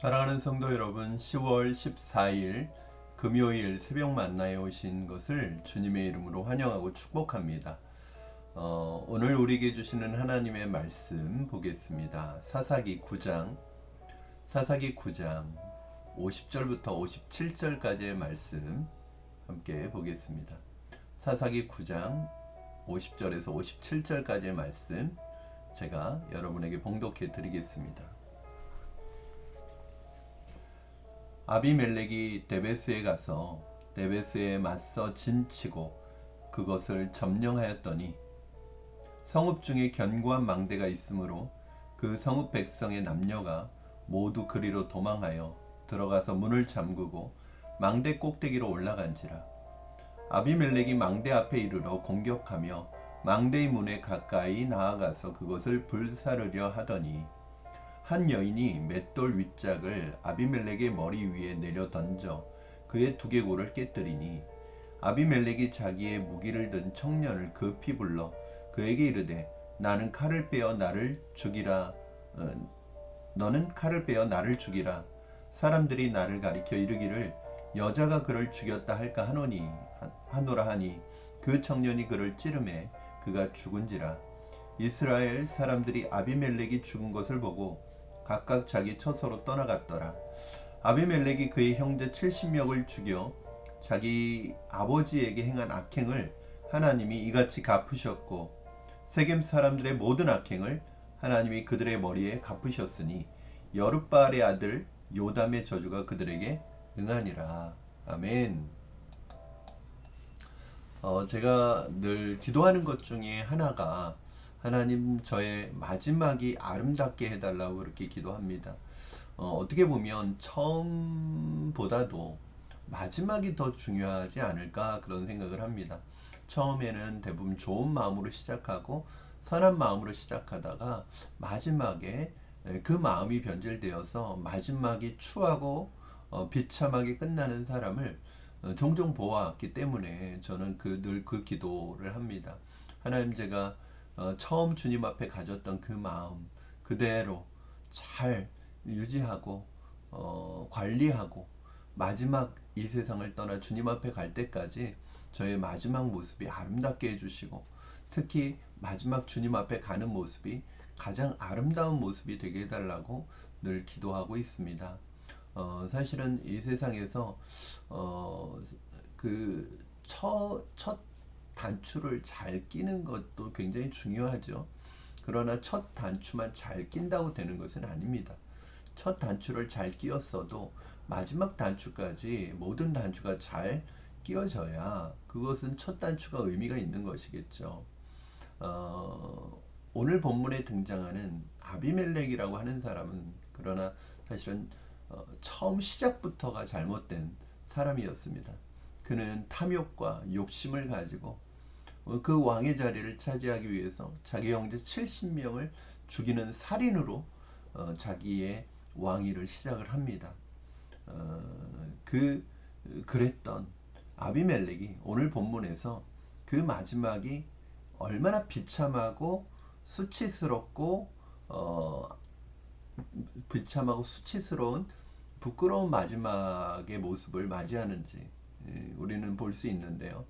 사랑하는 성도 여러분, 10월 14일 금요일 새벽 만나에 오신 것을 주님의 이름으로 환영하고 축복합니다. 어, 오늘 우리에게 주시는 하나님의 말씀 보겠습니다. 사사기 9장, 사사기 9장 50절부터 57절까지의 말씀 함께 보겠습니다. 사사기 9장 50절에서 57절까지의 말씀 제가 여러분에게 봉독해 드리겠습니다. 아비멜렉이 데베스에 가서 데베스에 맞서 진치고 그것을 점령하였더니 성읍 중에 견고한 망대가 있으므로 그 성읍 백성의 남녀가 모두 그리로 도망하여 들어가서 문을 잠그고 망대 꼭대기로 올라간지라. 아비멜렉이 망대 앞에 이르러 공격하며 망대의 문에 가까이 나아가서 그것을 불사르려 하더니 한 여인이 맷돌 윗짝을 아비멜렉의 머리 위에 내려 던져 그의 두개골을 깨뜨리니 아비멜렉이 자기의 무기를 든 청년을 급히 불러 그에게 이르되 나는 칼을 빼어 나를 죽이라. 어, 너는 칼을 빼어 나를 죽이라. 사람들이 나를 가리켜 이르기를 여자가 그를 죽였다 할까 하노니 하노라 하니 그 청년이 그를 찌르매 그가 죽은지라. 이스라엘 사람들이 아비멜렉이 죽은 것을 보고 각각 자기 처소로 떠나갔더라. 아비멜렉이 그의 형제 70명을 죽여 자기 아버지에게 행한 악행을 하나님이 이같이 갚으셨고 세겜 사람들의 모든 악행을 하나님이 그들의 머리에 갚으셨으니 여룻바알의 아들 요담의 저주가 그들에게 응하니라. 아멘. 어, 제가 늘 기도하는 것 중에 하나가 하나님 저의 마지막이 아름답게 해달라고 그렇게 기도합니다. 어, 떻게 보면 처음보다도 마지막이 더 중요하지 않을까 그런 생각을 합니다. 처음에는 대부분 좋은 마음으로 시작하고 선한 마음으로 시작하다가 마지막에 그 마음이 변질되어서 마지막이 추하고 어, 비참하게 끝나는 사람을 어, 종종 보아왔기 때문에 저는 그 늘그 기도를 합니다. 하나님 제가 어, 처음 주님 앞에 가졌던 그 마음 그대로 잘 유지하고 어, 관리하고 마지막 이 세상을 떠나 주님 앞에 갈 때까지 저의 마지막 모습이 아름답게 해주시고 특히 마지막 주님 앞에 가는 모습이 가장 아름다운 모습이 되게 해달라고 늘 기도하고 있습니다. 어, 사실은 이 세상에서 어, 그첫 첫 단추를 잘 끼는 것도 굉장히 중요하죠. 그러나 첫 단추만 잘 낀다고 되는 것은 아닙니다. 첫 단추를 잘 끼었어도 마지막 단추까지 모든 단추가 잘 끼워져야 그것은 첫 단추가 의미가 있는 것이겠죠. 어, 오늘 본문에 등장하는 아비멜렉이라고 하는 사람은 그러나 사실은 어, 처음 시작부터가 잘못된 사람이었습니다. 그는 탐욕과 욕심을 가지고 어, 그 왕의 자리를 차지하기 위해서 자기 형제 70명을 죽이는 살인으로 어, 자기의 왕위를 시작을 합니다. 어, 그 그랬던 아비멜렉이 오늘 본문에서 그 마지막이 얼마나 비참하고 수치스럽고 어, 비참하고 수치스러운 부끄러운 마지막의 모습을 맞이하는지 예, 우리는 볼 수 있는데요.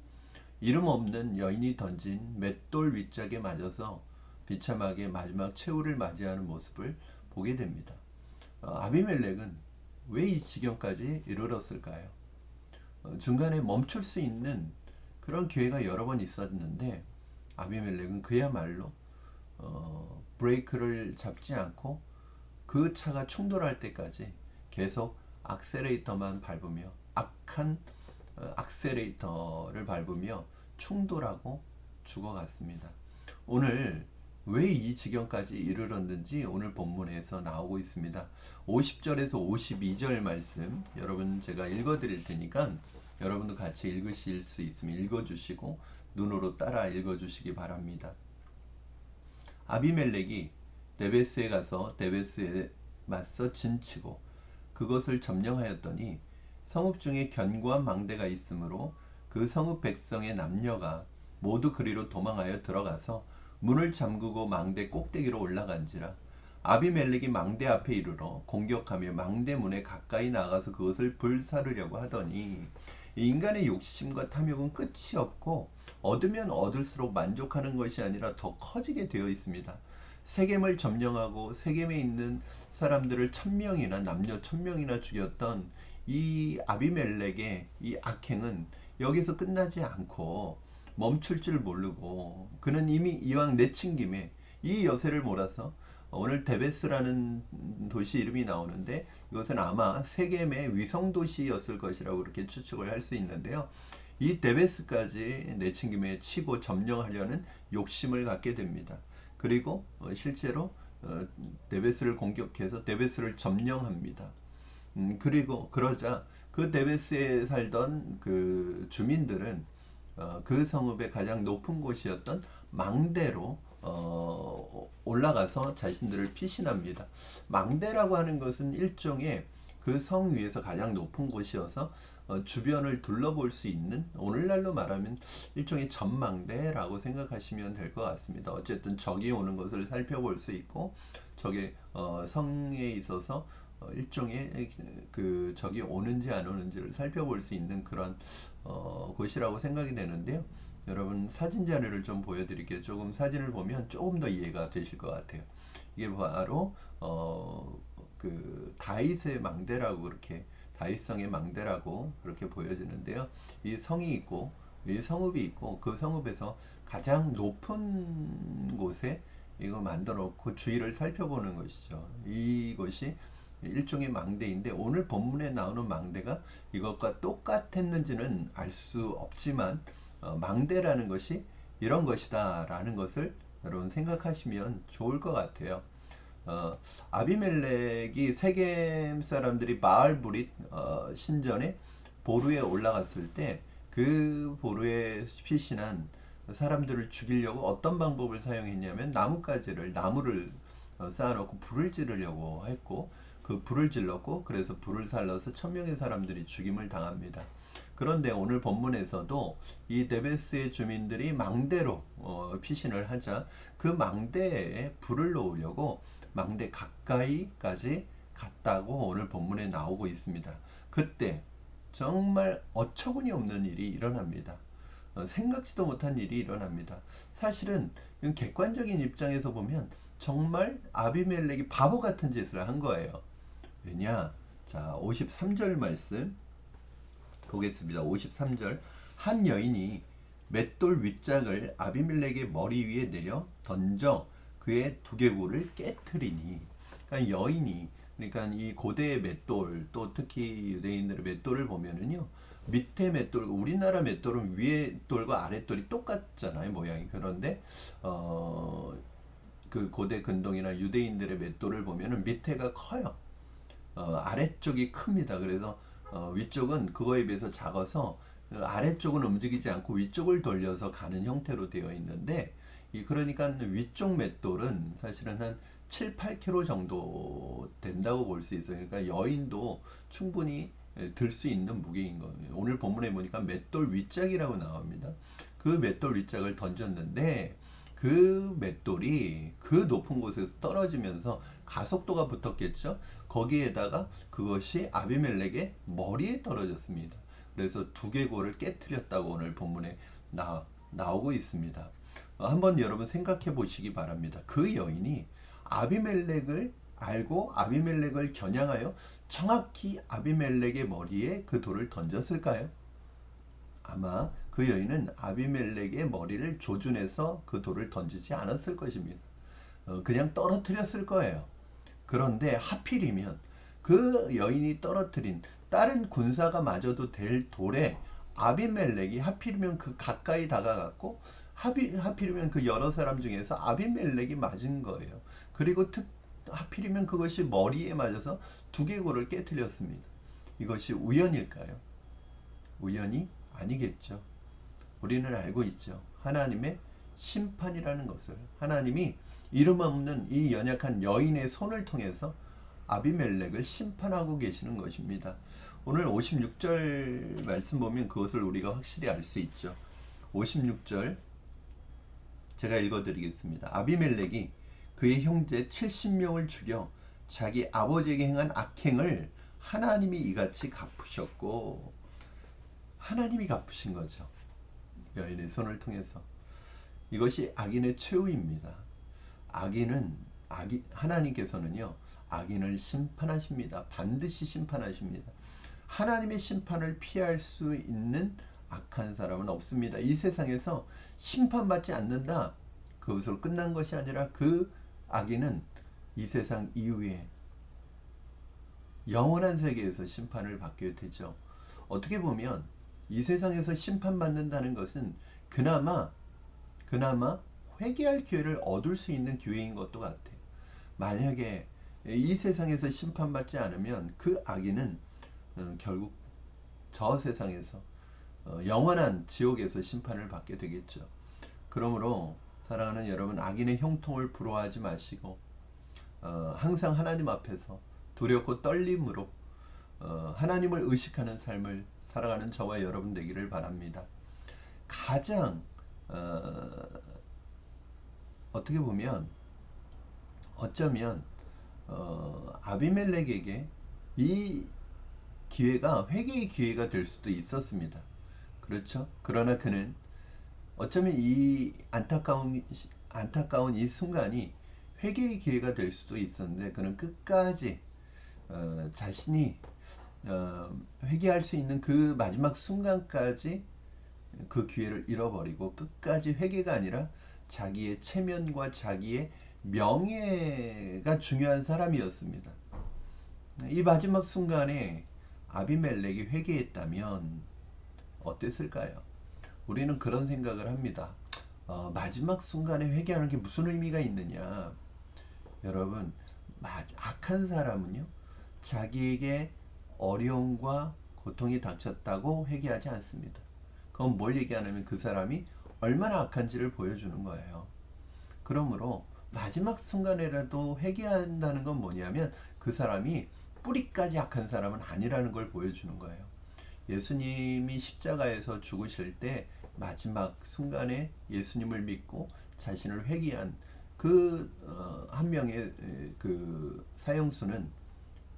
이름 없는 여인이 던진 맷돌 윗짝에 맞아서 비참하게 마지막 최후를 맞이하는 모습을 보게 됩니다. 어, 아비멜렉은 왜 이 지경까지 이르렀을까요? 어, 중간에 멈출 수 있는 그런 기회가 여러 번 있었는데 아비멜렉은 그야말로 어, 브레이크를 잡지 않고 그 차가 충돌할 때까지 계속 악셀레이터만 밟으며 악한 어, 악셀레이터를 밟으며 충돌하고 죽어갔습니다. 오늘 왜 이 지경까지 이르렀는지 오늘 본문에서 나오고 있습니다. 50절에서 52절 말씀 여러분 제가 읽어 드릴 테니까 여러분도 같이 읽으실 수 있으면 읽어 주시고 눈으로 따라 읽어 주시기 바랍니다. 아비멜렉이 데베스에 가서 데베스에 맞서 진치고 그것을 점령하였더니 성읍 중에 견고한 망대가 있으므로 그 성읍 백성의 남녀가 모두 그리로 도망하여 들어가서 문을 잠그고 망대 꼭대기로 올라간지라 아비멜렉이 망대 앞에 이르러 공격하며 망대 문에 가까이 나가서 그것을 불사르려고 하더니 이 인간의 욕심과 탐욕은 끝이 없고 얻으면 얻을수록 만족하는 것이 아니라 더 커지게 되어 있습니다. 세겜을 점령하고 세겜에 있는 사람들을 천 명이나 남녀 천 명이나 죽였던 이 아비멜렉의 이 악행은 여기서 끝나지 않고 멈출 줄 모르고 그는 이미 이왕 내친 김에 이 여세를 몰아서 오늘 데베스라는 도시 이름이 나오는데 이것은 아마 세겜의 위성 도시였을 것이라고 그렇게 추측을 할 수 있는데요. 이 데베스까지 내친 김에 치고 점령하려는 욕심을 갖게 됩니다. 그리고 어, 실제로 어, 데베스를 공격해서 데베스를 점령합니다. 음, 그리고 그러자 그 데베스에 살던 그 주민들은 어, 그 성읍의 가장 높은 곳이었던 망대로 어, 올라가서 자신들을 피신합니다. 망대라고 하는 것은 일종의 그 성 위에서 가장 높은 곳이어서 어, 주변을 둘러볼 수 있는 오늘날로 말하면 일종의 전망대라고 생각하시면 될 것 같습니다. 어쨌든 적이 오는 것을 살펴볼 수 있고 적의 어, 성에 있어서 어, 일종의 그 적이 오는지 안 오는지를 살펴볼 수 있는 그런 어, 곳이라고 생각이 되는데요. 여러분 사진 자료를 좀 보여드릴게요. 조금 사진을 보면 조금 더 이해가 되실 것 같아요. 이게 바로 어, 그 다윗의 망대라고 그렇게 다윗성의 망대라고 그렇게 보여지는데요. 이 성이 있고 이 성읍이 있고 그 성읍에서 가장 높은 곳에 이걸 만들어 놓고 주위를 살펴보는 것이죠. 이것이 일종의 망대인데 오늘 본문에 나오는 망대가 이것과 똑같았는지는 알 수 없지만 어, 망대라는 것이 이런 것이다라는 것을 여러분 생각하시면 좋을 것 같아요. 어, 아비멜렉이 세겜 사람들이 바알브릿 어, 신전에 보루에 올라갔을 때 그 보루에 피신한 사람들을 죽이려고 어떤 방법을 사용했냐면 나뭇가지를 나무를 어, 쌓아놓고 불을 지르려고 했고 그 불을 질렀고 그래서 불을 살라서 천명의 사람들이 죽임을 당합니다. 그런데 오늘 본문에서도 이 데베스의 주민들이 망대로 어, 피신을 하자 그 망대에 불을 놓으려고 망대 가까이까지 갔다고 오늘 본문에 나오고 있습니다. 그때 정말 어처구니 없는 일이 일어납니다. 어, 생각지도 못한 일이 일어납니다. 사실은 객관적인 입장에서 보면 정말 아비멜렉이 바보 같은 짓을 한 거예요. 왜냐? 자, 53절 말씀 보겠습니다. 53절 한 여인이 맷돌 윗짝을 아비멜렉의 머리 위에 내려 던져 그의 두개골을 깨뜨리니 그러니까 여인이 그러니까 이 고대의 맷돌 또 특히 유대인들의 맷돌을 보면은요 밑에 맷돌 우리나라 맷돌은 위에 돌과 아래 돌이 똑같잖아요 모양이 그런데 어 그 고대 근동이나 유대인들의 맷돌을 보면은 밑에가 커요 어, 아래쪽이 큽니다 그래서 어, 위쪽은 그거에 비해서 작아서 그 아래쪽은 움직이지 않고 위쪽을 돌려서 가는 형태로 되어 있는데 이 그러니까 위쪽 맷돌은 사실은 한 7, 8kg 정도 된다고 볼 수 있어요. 그러니까 여인도 충분히 들 수 있는 무게인 거예요. 오늘 본문에 보니까 맷돌 윗짝이라고 나옵니다. 그 맷돌 윗짝을 던졌는데 그 맷돌이 그 높은 곳에서 떨어지면서 가속도가 붙었겠죠. 거기에다가 그것이 아비멜렉의 머리에 떨어졌습니다. 그래서 두개골을 깨뜨렸다고 오늘 본문에 나, 나오고 있습니다. 어, 한번 여러분 생각해 보시기 바랍니다. 그 여인이 아비멜렉을 알고 아비멜렉을 겨냥하여 정확히 아비멜렉의 머리에 그 돌을 던졌을까요? 아마 그 여인은 아비멜렉의 머리를 조준해서 그 돌을 던지지 않았을 것입니다. 어, 그냥 떨어뜨렸을 거예요. 그런데 하필이면 그 여인이 떨어뜨린 다른 군사가 맞아도 될 돌에 아비멜렉이 하필이면 그 가까이 다가갔고 하비, 하필이면 그 여러 사람 중에서 아비멜렉이 맞은 거예요. 그리고 특, 하필이면 그것이 머리에 맞아서 두개골을 깨뜨렸습니다. 이것이 우연일까요? 우연이 아니겠죠. 우리는 알고 있죠. 하나님의 심판이라는 것을 하나님이 이름 없는 이 연약한 여인의 손을 통해서 아비멜렉을 심판하고 계시는 것입니다. 오늘 56절 말씀 보면 그것을 우리가 확실히 알 수 있죠. 56절 제가 읽어드리겠습니다. 아비멜렉이 그의 형제 70명을 죽여 자기 아버지에게 행한 악행을 하나님이 이같이 갚으셨고 하나님이 갚으신 거죠. 여인의 손을 통해서 이것이 악인의 최후입니다. 악인은 악이 하나님께서는요 악인을 심판하십니다. 반드시 심판하십니다. 하나님의 심판을 피할 수 있는 악한 사람은 없습니다. 이 세상에서 심판받지 않는다. 그것으로 끝난 것이 아니라 그 악인은 이 세상 이후에 영원한 세계에서 심판을 받게 되죠. 어떻게 보면 이 세상에서 심판받는다는 것은 그나마 그나마 회개할 기회를 얻을 수 있는 기회인 것도 같아요. 만약에 이 세상에서 심판받지 않으면 그 악인은 어, 결국 저 세상에서 어, 영원한 지옥에서 심판을 받게 되겠죠. 그러므로 사랑하는 여러분 악인의 형통을 부러워하지 마시고 어, 항상 하나님 앞에서 두렵고 떨림으로 어, 하나님을 의식하는 삶을 살아가는 저와 여러분 되기를 바랍니다. 가장 어, 어떻게 보면 어쩌면 어, 아비멜렉에게 이 기회가 회개의 기회가 될 수도 있었습니다. 그렇죠? 그러나 그는 어쩌면 이 안타까운 안타까운 이 순간이 회개의 기회가 될 수도 있었는데 그는 끝까지 어, 자신이 어, 회개할 수 있는 그 마지막 순간까지 그 기회를 잃어버리고 끝까지 회개가 아니라 자기의 체면과 자기의 명예가 중요한 사람이었습니다. 이 마지막 순간에 아비멜렉이 회개했다면 어땠을까요? 우리는 그런 생각을 합니다. 어, 마지막 순간에 회개하는 게 무슨 의미가 있느냐? 여러분, 악한 사람은요, 자기에게 어려움과 고통이 닥쳤다고 회개하지 않습니다. 그건 뭘 얘기하냐면 그 사람이 얼마나 악한지를 보여주는 거예요. 그러므로 마지막 순간에라도 회개한다는 건 뭐냐면 그 사람이 뿌리까지 악한 사람은 아니라는 걸 보여주는 거예요. 예수님이 십자가에서 죽으실 때 마지막 순간에 예수님을 믿고 자신을 회개한 그한 어, 명의 그 사형수는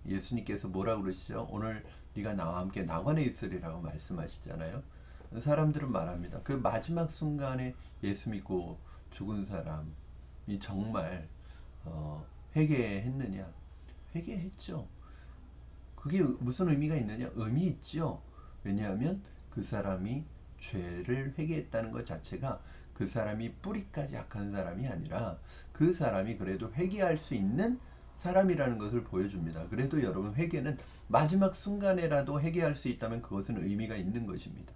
예수님께서 뭐라고 그러시죠? 오늘 네가 나와 함께 낙원에 있으리라고 말씀하시잖아요. 사람들은 말합니다. 그 마지막 순간에 예수 믿고 죽은 사람이 정말 어, 회개했느냐? 회개했죠. 그게 무슨 의미가 있느냐? 의미 있죠. 왜냐하면 그 사람이 죄를 회개했다는 것 자체가 그 사람이 뿌리까지 악한 사람이 아니라 그 사람이 그래도 회개할 수 있는 사람이라는 것을 보여줍니다. 그래도 여러분 회개는 마지막 순간에라도 회개할 수 있다면 그것은 의미가 있는 것입니다.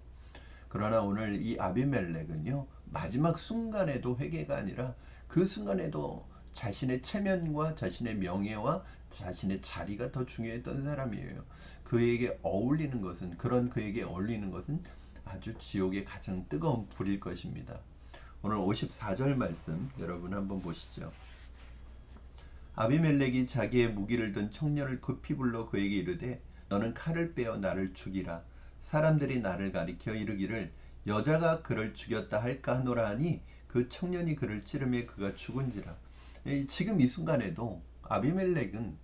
그러나 오늘 이 아비멜렉은요 마지막 순간에도 회개가 아니라 그 순간에도 자신의 체면과 자신의 명예와 자신의 자리가 더 중요했던 사람이에요. 그에게 어울리는 것은 그런 그에게 어울리는 것은 아주 지옥의 가장 뜨거운 불일 것입니다. 오늘 54절 말씀 여러분 한번 보시죠. 아비멜렉이 자기의 무기를 든 청년을 급히 불러 그에게 이르되 너는 칼을 빼어 나를 죽이라 사람들이 나를 가리켜 이르기를 여자가 그를 죽였다 할까 하노라 하니 그 청년이 그를 찌르매 그가 죽은지라 지금 이 순간에도 아비멜렉은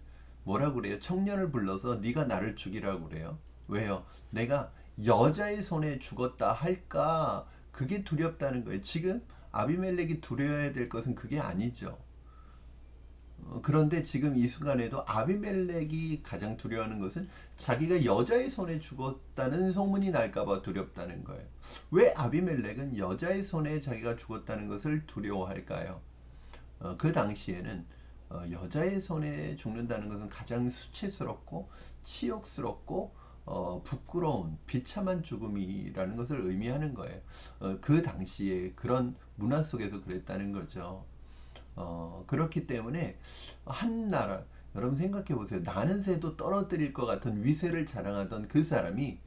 뭐라 그래요? 청년을 불러서 네가 나를 죽이라고 그래요. 왜요? 내가 여자의 손에 죽었다 할까? 그게 두렵다는 거예요. 지금 아비멜렉이 두려워야 될 것은 그게 아니죠. 어, 그런데 지금 이 순간에도 아비멜렉이 가장 두려워하는 것은 자기가 여자의 손에 죽었다는 소문이 날까봐 두렵다는 거예요. 왜 아비멜렉은 여자의 손에 자기가 죽었다는 것을 두려워할까요? 어, 그 당시에는 어, 여자의 손에 죽는다는 것은 가장 수치스럽고 치욕스럽고 어, 부끄러운 비참한 죽음이라는 것을 의미하는 거예요. 어, 그 당시에 그런 문화 속에서 그랬다는 거죠. 어, 그렇기 때문에 한 나라 여러분 생각해 보세요. 나는 새도 떨어뜨릴 것 같은 위세를 자랑하던 그 사람이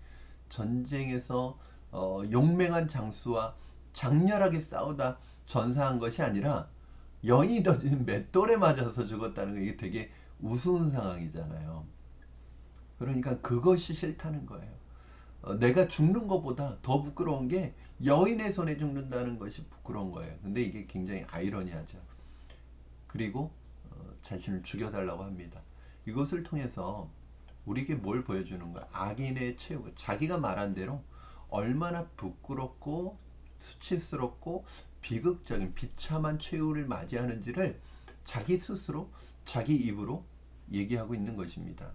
전쟁에서 어, 용맹한 장수와 장렬하게 싸우다 전사한 것이 아니라 연이 던진 맷돌에 맞아서 죽었다는 게 이게 되게 우스운 상황이잖아요. 그러니까 그것이 싫다는 거예요. 어, 내가 죽는 것보다 더 부끄러운 게 여인의 손에 죽는다는 것이 부끄러운 거예요. 근데 이게 굉장히 아이러니하죠. 그리고 어, 자신을 죽여달라고 합니다. 이것을 통해서 우리에게 뭘 보여주는 거야? 악인의 최후. 자기가 말한 대로 얼마나 부끄럽고 수치스럽고 비극적인 비참한 최후를 맞이하는지를 자기 스스로 자기 입으로 얘기하고 있는 것입니다.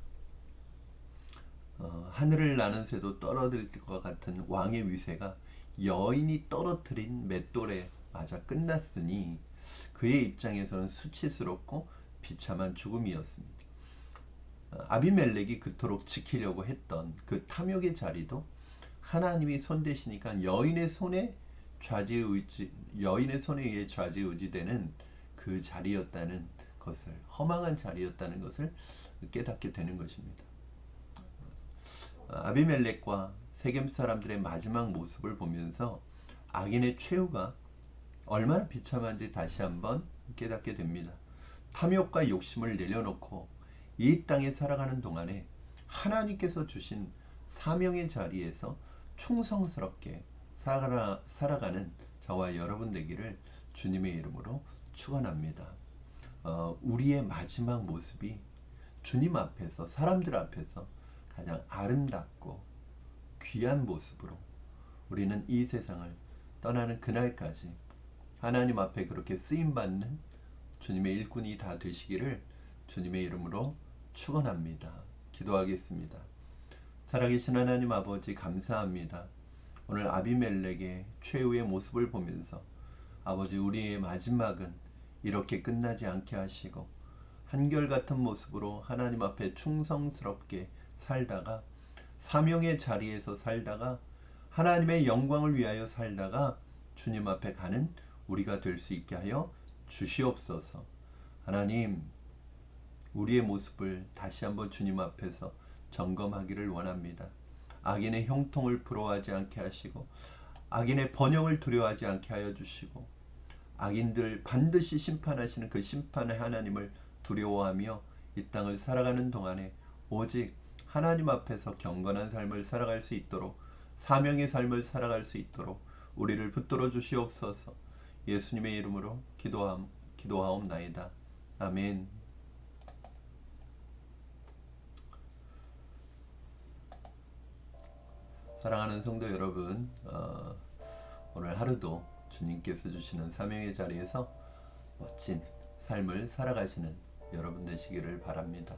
어, 하늘을 나는 새도 떨어질 것 같은 왕의 위세가 여인이 떨어뜨린 맷돌에 맞아 끝났으니 그의 입장에서는 수치스럽고 비참한 죽음이었습니다. 어, 아비멜렉이 그토록 지키려고 했던 그 탐욕의 자리도 하나님이 손 대시니까 여인의 손에 좌지우지 여인의 손에 의해 좌지우지되는 그 자리였다는 것을 허망한 자리였다는 것을 깨닫게 되는 것입니다. 아비멜렉과 세겜 사람들의 마지막 모습을 보면서 악인의 최후가 얼마나 비참한지 다시 한번 깨닫게 됩니다. 탐욕과 욕심을 내려놓고 이 땅에 살아가는 동안에 하나님께서 주신 사명의 자리에서 충성스럽게 살아가, 살아가는 저와 여러분 되기를 주님의 이름으로 축원합니다. 어, 우리의 마지막 모습이 주님 앞에서 사람들 앞에서 가장 아름답고 귀한 모습으로 우리는 이 세상을 떠나는 그날까지 하나님 앞에 그렇게 쓰임 받는 주님의 일꾼이 다 되시기를 주님의 이름으로 축원합니다. 기도하겠습니다. 살아계신 하나님 아버지 감사합니다. 오늘 아비멜렉의 최후의 모습을 보면서 아버지 우리의 마지막은 이렇게 끝나지 않게 하시고 한결같은 모습으로 하나님 앞에 충성스럽게 살다가 사명의 자리에서 살다가 하나님의 영광을 위하여 살다가 주님 앞에 가는 우리가 될 수 있게 하여 주시옵소서. 하나님, 우리의 모습을 다시 한번 주님 앞에서 점검하기를 원합니다. 악인의 형통을 부러워하지 않게 하시고 악인의 번영을 두려워하지 않게 하여 주시고 악인들 반드시 심판하시는 그 심판의 하나님을 두려워하며 이 땅을 살아가는 동안에 오직 하나님 앞에서 경건한 삶을 살아갈 수 있도록 사명의 삶을 살아갈 수 있도록 우리를 붙들어 주시옵소서. 예수님의 이름으로 기도함 기도하옵나이다. 아멘. 사랑하는 성도 여러분, 어, 오늘 하루도 주님께서 주시는 사명의 자리에서 멋진 삶을 살아가시는 여러분 되시기를 바랍니다.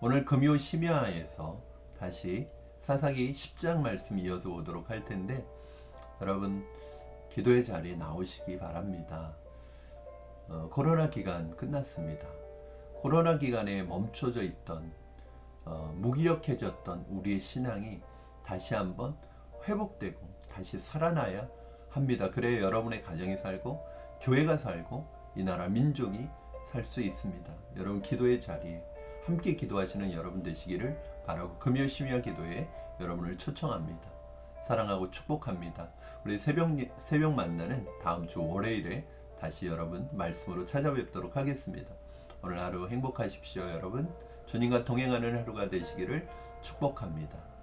오늘 금요 심야에서 다시 사사기 10장 말씀 이어서 오도록 할 텐데 여러분 기도의 자리에 나오시기 바랍니다. 어, 코로나 기간 끝났습니다. 코로나 기간에 멈춰져 있던 어, 무기력해졌던 우리의 신앙이 다시 한번 회복되고 다시 살아나야 합니다. 그래야 여러분의 가정이 살고 교회가 살고 이 나라 민족이 살 수 있습니다. 여러분 기도의 자리에 함께 기도하시는 여러분 되시기를 바라고 금요 심야 기도에 여러분을 초청합니다. 사랑하고 축복합니다. 우리 새벽 새벽 만나는 다음 주 월요일에 다시 여러분 말씀으로 찾아뵙도록 하겠습니다. 오늘 하루 행복하십시오, 여러분. 주님과 동행하는 하루가 되시기를 축복합니다.